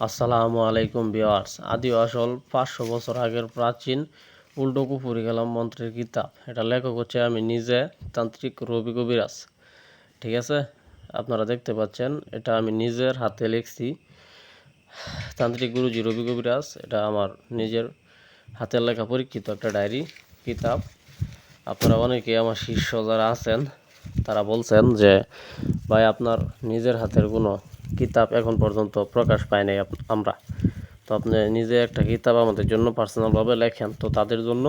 আসসালামু আলাইকুম বিওয়ার্স আদি আসল পাঁচশো বছর আগের প্রাচীন উল্টো কুপুরি গেলাম মন্ত্রের কিতাব। এটা লেখক হচ্ছে আমি নিজে, তান্ত্রিক রবি কবিরাজ। ঠিক আছে? আপনারা দেখতে পাচ্ছেন, এটা আমি নিজের হাতে লিখছি। তান্ত্রিক গুরুজি রবি কবিরাজ, এটা আমার নিজের হাতের লেখা পরীক্ষিত একটা ডায়েরি, কিতাব। আপনারা অনেকে আমার শিষ্য যারা আছেন, তারা বলছেন যে, ভাই, আপনার নিজের হাতের কোনো কিতাব এখন পর্যন্ত প্রকাশ পায় নাই আমরা। তো আপনি নিজে একটা কিতাব আমাদের জন্য পার্সোনালভাবে লেখেন, তো তাদের জন্য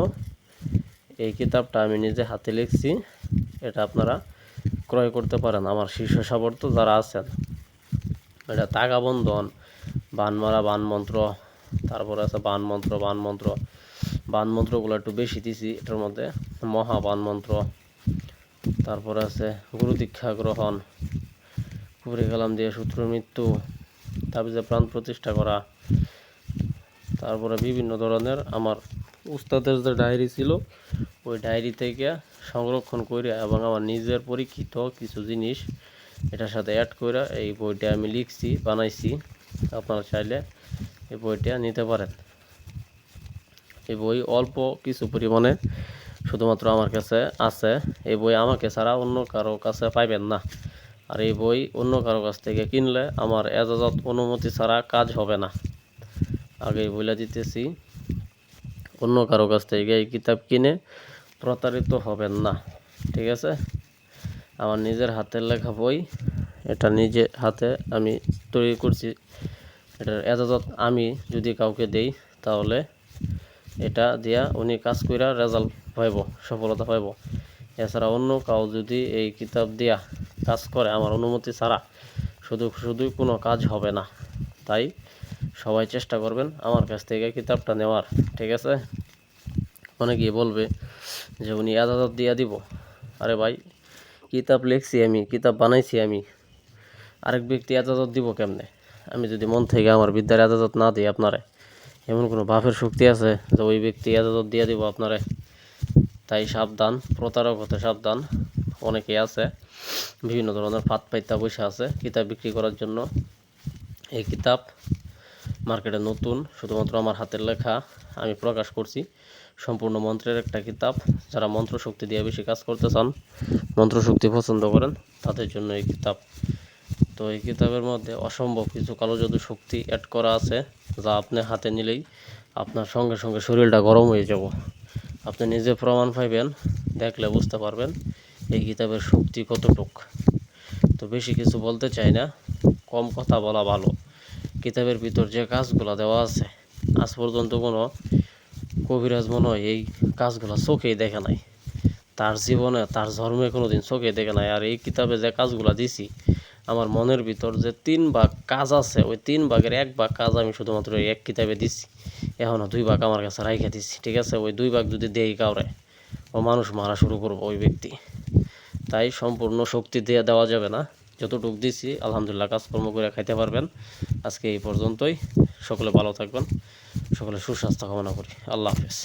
এই কিতাবটা আমি নিজে হাতে লিখছি। এটা আপনারা ক্রয় করতে পারেন। আমার শীর্ষ সাবর্ত যারা আছেন, এটা তাগাবন্ধন, বানমারা বান মারা বান মন্ত্র, তারপরে আছে বান মন্ত্র বান মন্ত্র। বান মন্ত্রগুলো একটু বেশি দিছি, এটার মধ্যে মহা বান মন্ত্র। তারপরে আছে গুরু দীক্ষা গ্রহণ কুপুরি কালাম দিয়ে সূত্র মৃত্যু, তাবিজে প্রাণ প্রতিষ্ঠা করা, তারপরে বিভিন্ন ধরনের আমার উস্তাদের যে ডায়েরি ছিল, ওই ডায়েরি থেকে সংরক্ষণ করে এবং আমার নিজের পরীক্ষিত কিছু জিনিস এটার সাথে অ্যাড করে এই বইটা আমি লিখছি, বানাইছি। আপনারা চাইলে এই বইটা নিতে পারেন। এই বই অল্প কিছু পরিমাণে শুধুমাত্র আমার কাছে আছে। এই বই আমাকে ছাড়া অন্য কারও কাছে পাইবেন না। আর এই বই অন্য কারও কাছ থেকে কিনলে আমার এজাজত অনুমতি ছাড়া কাজ হবে না। আগেই বলে দিতেছি। অন্য কারও কাছ থেকে এই কিতাব কিনে প্রতারিত হবেন না, ঠিক আছে? আমার নিজের হাতের লেখা বই, এটা নিজে হাতে আমি তৈরি করছি। এটার এজাজত আমি যদি কাউকে দেই, তাহলে এটা দিয়া উনি কাজ কইরা রেজাল্ট পাইব, সফলতা পাইব। এছাড়া অন্য কাউ যদি এই কিতাব দিয়া কাজ করে আমার অনুমতি ছাড়া শুধু, শুধুই কোনো কাজ হবে না। তাই সবাই চেষ্টা করবেন আমার কাছ থেকে কিতাবটা নেওয়ার, ঠিক আছে? অনেকেই বলবে যে উনি এজাজত দিয়ে দিব। আরে ভাই, কিতাব লিখছি আমি, কিতাব বানাইছি আমি। আরেক ব্যক্তি এজাজত দিব কেমনে? আমি যদি মন থেকে আমার বিদ্যার এজাজত না দিই আপনারে, এমন কোনো বাপের শক্তি আছে যে ওই ব্যক্তি এজাজত দিয়ে দিব আপনারে? তাই সাবধান, প্রতারক হতে সাবধান। অনেকেই আছে, বিভিন্ন ধরনের ফাত পাইতা বসে আছে কিতাব বিক্রি করার জন্য। এই কিতাব মার্কেটে নতুন, শুধুমাত্র আমার হাতের লেখা আমি প্রকাশ করছি। সম্পূর্ণ মন্ত্রের একটা কিতাব। যারা মন্ত্র শক্তি দিয়ে বেশি কাজ করতে চান মন্ত্র শক্তি পছন্দ করেন, তাদের জন্য এই কিতাব। তো এই কিতাবের মধ্যে অসম্ভব কিছু কালো জাদু শক্তি অ্যাড করা আছে, যা আপনি হাতে নিলেই আপনার সঙ্গে সঙ্গে শরীরটা গরম হয়ে যাব। আপনি নিজে প্রমাণ পাইবেন, দেখলে বুঝতে পারবেন এই কিতাবের শক্তি কতটুক? তো বেশি কিছু বলতে চাই না, কম কথা বলা ভালো। কিতাবের ভিতর যে কাজগুলো দেওয়া আছে, আজ পর্যন্ত কোনো কবিরাজ মনে হয় এই কাজগুলো চোখেই দেখে নাই। তার জীবনে, তার ধর্মে কোনো দিন চোখে দেখে নাই। আর এই কিতাবে যে কাজগুলো দিছি, আমার মনের ভিতর যে তিন ভাগ কাজ আছে, ওই তিন ভাগের এক ভাগ কাজ আমি শুধুমাত্র এক কিতাবে দিছি। এখনও দুই ভাগ আমার কাছে রাইখে দিছি, ঠিক আছে? ওই দুই ভাগ যদি দেই কাউরে, ও মানুষ মারা শুরু করব ওই ব্যক্তি। তাই সম্পূর্ণ শক্তি দিয়ে দেওয়া যাবে না। যতটুকু দিছি, আলহামদুলিল্লাহ কাজকর্ম করে খাইতে পারবেন। আজকে এই পর্যন্তই। সকলে ভালো থাকবেন। সকলে সুস্বাস্থ্য কামনা করি। আল্লাহ হাফেজ।